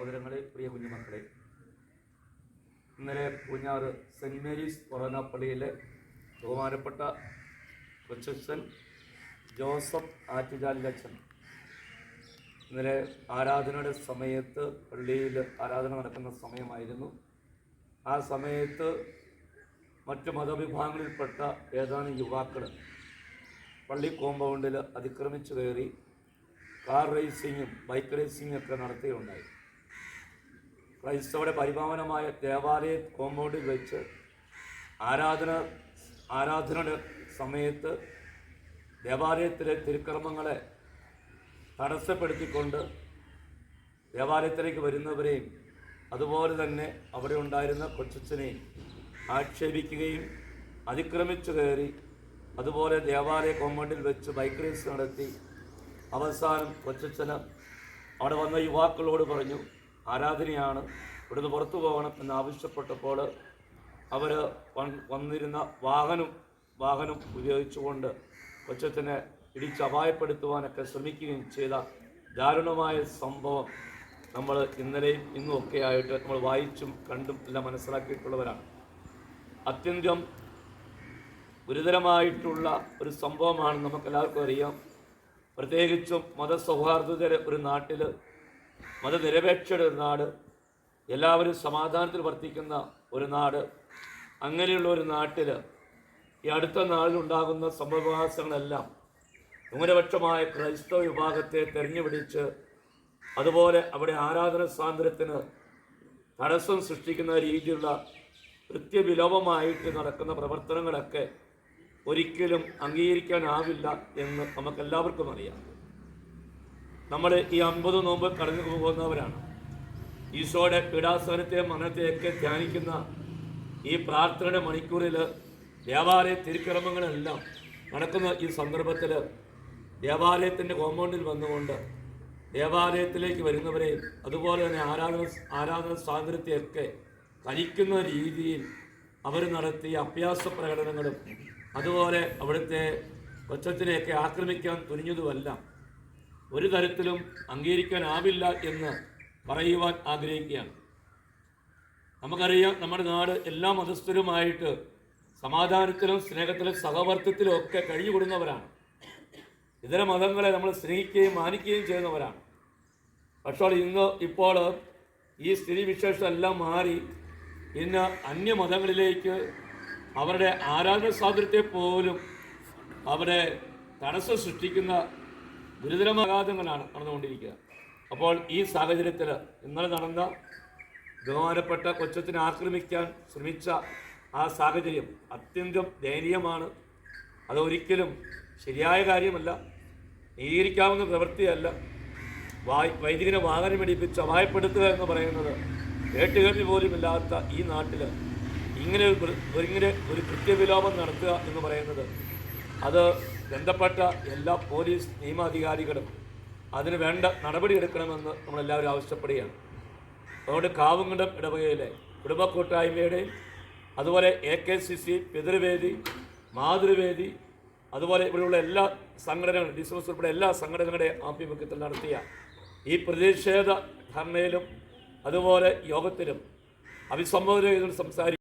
സഹോദരങ്ങളെ പ്രിയ കുഞ്ഞുമക്കളെ. ഇന്നലെ പൂഞ്ഞാറ് സെന്റ് മേരീസ് കൊറോന പള്ളിയിലെ ബഹുമാനപ്പെട്ട കൊച്ചൻ ജോസഫ് ആറ്റുചാലിലച്ഛൻ ഇന്നലെ ആരാധനയുടെ സമയത്ത് പള്ളിയിൽ ആരാധന നടക്കുന്ന സമയമായിരുന്നു. ആ സമയത്ത് മറ്റു മതവിഭാഗങ്ങളിൽപ്പെട്ട ഏതാനും യുവാക്കൾ പള്ളി കോമ്പൗണ്ടിൽ അതിക്രമിച്ചു കയറി കാർ റേസിങ്ങും ബൈക്ക് റേസിങ്ങും ഒക്കെ നടത്തുകയുണ്ടായി. ക്രൈസ്തവരുടെ പരിപാവനമായ ദേവാലയ കോമ്പൗണ്ടിൽ വെച്ച് ആരാധന ആരാധനയുടെ സമയത്ത് ദേവാലയത്തിലെ തിരുക്രമങ്ങളെ തടസ്സപ്പെടുത്തിക്കൊണ്ട് ദേവാലയത്തിലേക്ക് വരുന്നവരെയും അതുപോലെ തന്നെ അവിടെ ഉണ്ടായിരുന്ന കൊച്ചച്ഛനെയും ആക്ഷേപിക്കുകയും അതിക്രമിച്ചു കയറി അതുപോലെ ദേവാലയ കോമ്പൗണ്ടിൽ വെച്ച് ബൈക്ക് റേസ് നടത്തി അവസാനം കൊച്ചച്ഛന് അവിടെ വന്ന യുവാക്കളോട് പറഞ്ഞു ആരാധനയാണ് ഇവിടുന്ന് പുറത്തു പോകണം എന്ന് ആവശ്യപ്പെട്ടപ്പോൾ അവർ വന്നിരുന്ന വാഹനം വാഹനം ഉപയോഗിച്ചുകൊണ്ട് കൊച്ചത്തിനെ ഇടിച്ച് അപായപ്പെടുത്തുവാനൊക്കെ ശ്രമിക്കുകയും ചെയ്ത ദാരുണമായ സംഭവം നമ്മൾ ഇന്നലെയും ഇന്നും ഒക്കെ ആയിട്ട് നമ്മൾ വായിച്ചും കണ്ടും എല്ലാം മനസ്സിലാക്കിയിട്ടുള്ളവരാണ്. അത്യന്തം ഗുരുതരമായിട്ടുള്ള ഒരു സംഭവമാണ് നമുക്കെല്ലാവർക്കും അറിയാം. പ്രത്യേകിച്ചും മതസൗഹാർദ്ദതയുടെ ഒരു നാട്ടിൽ മതനിരപേക്ഷയുടെ ഒരു നാട് എല്ലാവരും സമാധാനത്തിൽ വർത്തിക്കുന്ന ഒരു നാട് അങ്ങനെയുള്ള ഒരു നാട്ടിൽ ഈ അടുത്ത നാളിലുണ്ടാകുന്ന സംഭവവികാസങ്ങളെല്ലാം ന്യൂനപക്ഷമായ ക്രൈസ്തവ വിഭാഗത്തെ തെരഞ്ഞുപിടിച്ച് അതുപോലെ അവിടെ ആരാധന സ്വാതന്ത്ര്യത്തിന് തടസ്സം സൃഷ്ടിക്കുന്ന രീതിയിലുള്ള കൃത്യവിലോപമായിട്ട് നടക്കുന്ന പ്രവർത്തനങ്ങളൊക്കെ ഒരിക്കലും അംഗീകരിക്കാനാവില്ല എന്ന് നമുക്കെല്ലാവർക്കും അറിയാം. നമ്മൾ ഈ അമ്പത് നോമ്പ് കടന്നു പോകുന്നവരാണ്. ഈശോയുടെ പീഡാസനത്തെ മനത്തെയൊക്കെ ധ്യാനിക്കുന്ന ഈ പ്രാർത്ഥനയുടെ മണിക്കൂറിൽ ദേവാലയ തിരുക്രമങ്ങളെല്ലാം നടക്കുന്ന ഈ സന്ദർഭത്തിൽ ദേവാലയത്തിന്റെ കോമ്പൗണ്ടിൽ വന്നുകൊണ്ട് ദേവാലയത്തിലേക്ക് വരുന്നവരെയും അതുപോലെ തന്നെ ആരാധന ആരാധന സ്വാതന്ത്ര്യത്തെയൊക്കെ കഴിക്കുന്ന രീതിയിൽ അവർ നടത്തിയ അഭ്യാസ പ്രകടനങ്ങളും അതുപോലെ അവിടുത്തെ കൊച്ചത്തിനെയൊക്കെ ആക്രമിക്കാൻ തുനിഞ്ഞതുമല്ല ഒരു തരത്തിലും അംഗീകരിക്കാനാവില്ല എന്ന് പറയുവാൻ ആഗ്രഹിക്കുകയാണ്. നമുക്കറിയാം നമ്മുടെ നാട് എല്ലാ മതസ്ഥരുമായിട്ട് സമാധാനത്തിലും സ്നേഹത്തിലും സഹവർത്തത്തിലും ഒക്കെ കഴിഞ്ഞുകൂടുന്നവരാണ്. ഇതര മതങ്ങളെ നമ്മൾ സ്നേഹിക്കുകയും മാനിക്കുകയും ചെയ്യുന്നവരാണ്. പക്ഷേ ഇന്ന് ഇപ്പോൾ ഈ സ്ഥിതിവിശേഷമെല്ലാം മാറി. ഇന്ന് അന്യമതങ്ങളിലേക്ക് അവരുടെ ആരാധന സ്വാതന്ത്ര്യത്തെ പോലും അവരെ തടസ്സം സൃഷ്ടിക്കുന്ന ഗുരുതരമാഘാതങ്ങളാണ് നടന്നുകൊണ്ടിരിക്കുക. അപ്പോൾ ഈ സാഹചര്യത്തിൽ ഇന്നലെ നടന്ന ബഹുമാനപ്പെട്ട കൊച്ചത്തിനെ ആക്രമിക്കാൻ ശ്രമിച്ച ആ സാഹചര്യം അത്യന്തം ദയനീയമാണ്. അതൊരിക്കലും ശരിയായ കാര്യമല്ല. നീകരിക്കാവുന്ന പ്രവൃത്തിയല്ല. വായ് വൈദികനെ വാഹനം ഇടിപ്പിച്ച് അപായപ്പെടുത്തുക എന്ന് പറയുന്നത് കേട്ടുകേൾവി പോലുമില്ലാത്ത ഈ നാട്ടിൽ ഇങ്ങനെ ഒരു ഇങ്ങനെ ഒരു കൃത്യവിലോപം നടത്തുക എന്ന് പറയുന്നത് അത് ബന്ധപ്പെട്ട എല്ലാ പോലീസ് നിയമാധികാരികളും അതിന് വേണ്ട നടപടിയെടുക്കണമെന്ന് നമ്മളെല്ലാവരും ആവശ്യപ്പെടുകയാണ്. അതുകൊണ്ട് കാവുങ്കണ്ടം ഇടവകയിലെ കുടുംബ കൂട്ടായ്മയുടെയും അതുപോലെ എ കെ സി സി പിതൃവേദി മാതൃവേദി അതുപോലെ ഇവിടെയുള്ള എല്ലാ സംഘടനകളും ഡിസ്മസ് ഉൾപ്പെടെ എല്ലാ സംഘടനകളുടെ ആഭിമുഖ്യത്തിൽ നടത്തിയ ഈ പ്രതിഷേധ ധർണയിലും അതുപോലെ യോഗത്തിലും അഭിസംബോധന ചെയ്തുകൊണ്ട് സംസാരിക്കും.